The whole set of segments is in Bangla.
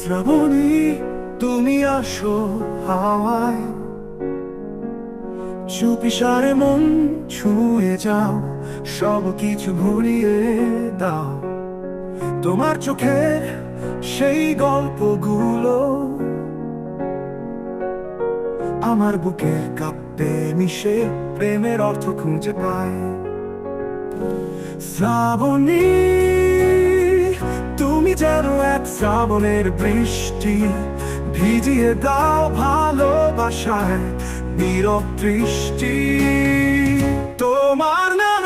শ্রাবণী, তুমি আসো হাওয়ায়। চুপিসারে মন ছুঁয়ে যাও, সব কিছু ঘুরিয়ে দাও। তোমার চোখে সেই গল্পগুলো আমার বুকের কাঁপতে মিশে, প্রেমের অর্থ খুঁজে পায়। শ্রাবণী তুমি এক শ্রাবণের বৃষ্টি ভিজিয়ে দাও ভালোবাসায় নীরব দৃষ্টি। তোমার নামে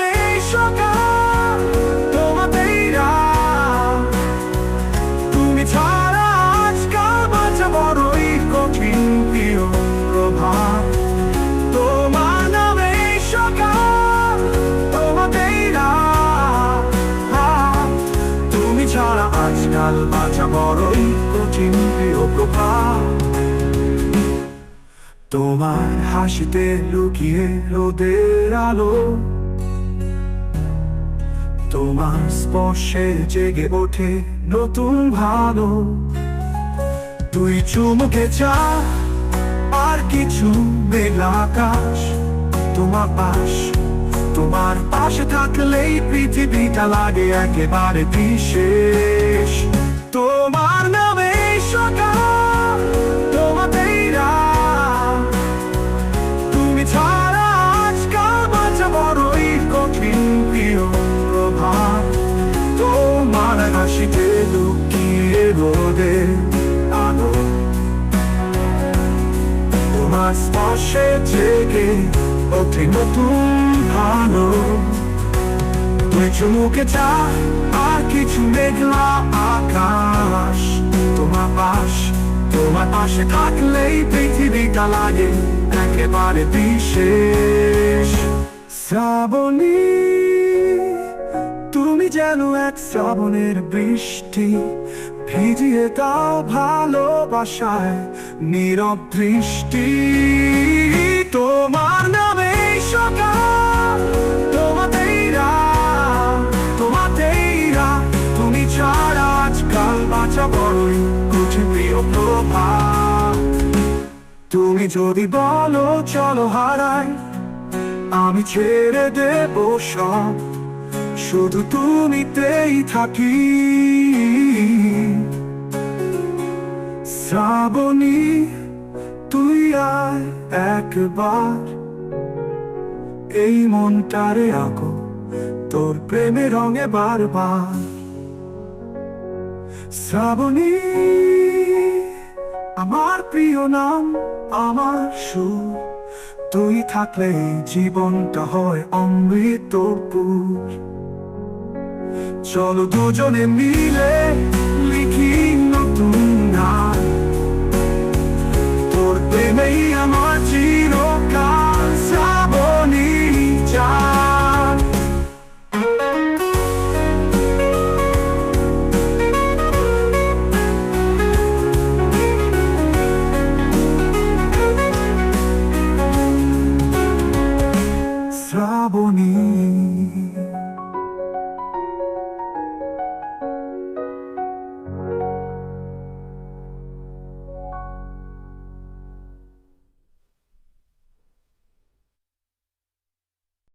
আজকাল বাঁচা বড়ই কঠিন প্রিয় প্রভাত তোমার হাসিতে লুকিয়ে রোদের আলো। তোমার স্পর্শে জেগে ওঠে নতুন ভালো। তুই চুমুকে চা, আর কিছু মেঘলা আকাশ তোমার পাশ। তোমার পাশে থাকলেই পৃথিবীটা লাগে একেবারে বিশেষ। তোমার নামে সকাল তুমি ছাড়া তোমার স্পর্শে জেগে ওঠে নতুন ভালো। চা, আর কিছু মেঘলা আকাশ। তোমার পাশ, তোমার পাশে থাকলেই পৃথিবীটা লাগে একেবারে বিশেষ। শ্রাবণী, তুমি যেন এক শ্রাবণের বৃষ্টি, ভিজিয়ে দাও ভালোবাসায় নীরব দৃষ্টি। তোমার নামে সকাল তুমি যদি বলো, চলো হারাই। আমি ছেড়ে দেব সব। শুধু তুমিতেই থাকি। শ্রাবণী, তুই আয় একবার। এই মনটারে আঁকো, তোর প্রেমে রঙে বারবার। শ্রাবণী প্রিয় নাম আমার সুর। তুই থাকলে জীবনটা হয় অমৃতপুর। চলো দুজনে মিলে time.